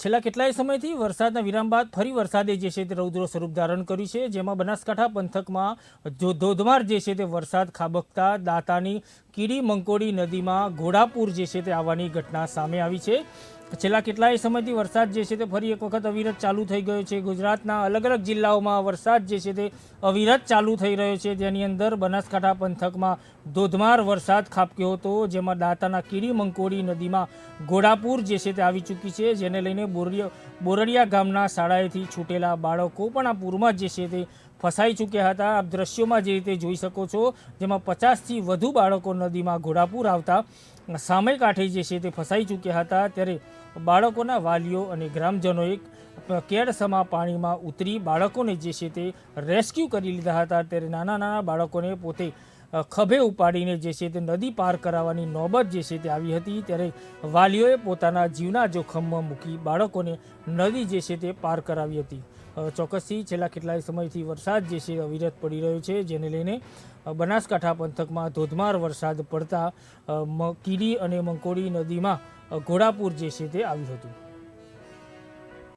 છેલ્લા કેટલાય સમયથી વરસાદના વિરામ બાદ ફરી વરસાદે જે છે તે રૌદ્ર સ્વરૂપ ધારણ કર્યું છે, જેમાં બનાસકાંઠા પંથકમાં ધોધમાર જે છે તે વરસાદ ખાબકતા દાતાની કીડી મંકોડી નદીમાં ઘોડાપુર જે છે તે આવવાની ઘટના સામે આવી છે. છેલ્લા કેટલાય સમયથી વરસાદ જે છે તે ફરી એક વખત અવિરત ચાલુ થઈ ગયો છે. ગુજરાતના અલગ અલગ જિલ્લાઓમાં વરસાદ જે છે તે અવિરત ચાલુ થઈ રહ્યો છે. જેની અંદર બનાસકાંઠા પંથકમાં ધોધમાર વરસાદ ખાબક્યો હતો, જેમાં દાંતાના કીડી મંકોડી નદીમાં ઘોડાપુર જે છે તે આવી ચૂકી છે. જેને લઈને બોરડિયા બોરડિયા ગામના શાળાએથી છૂટેલા બાળકો પણ આ પૂરમાં જે છે તે ફસાઈ ચૂક્યા હતા. આપ દ્રશ્યોમાં જે રીતે જોઈ શકો છો, જેમાં પચાસથી વધુ બાળકો નદીમાં ઘોડાપુર આવતા સામે કાંઠે જે છે તે ફસાઈ ચૂક્યા હતા. ત્યારે બાળકોના વાલીઓ અને ગ્રામજનોએ કેળસમા પાણીમાં ઉતરી બાળકોને જે છે તે રેસ્ક્યુ કરી લીધા હતા. ત્યારે નાના નાના બાળકોને પોતે ખભે ઉપાડીને જે છે તે નદી પાર કરાવવાની નોબત જે છે તે આવી હતી. ત્યારે વાલીઓએ પોતાના જીવના જોખમમાં મૂકી બાળકોને નદી જે છે તે પાર કરાવી હતી. ચોક્કસથી છેલ્લા કેટલાય સમયથી વરસાદ જે છે અવિરત પડી રહ્યો છે, જેને લઈને બનાસકાંઠા પંથકમાં ધોધમાર વરસાદ પડતા કીડી અને મંકોડી નદીમાં ઘોડાપુર જે છે તે આવ્યું હતું.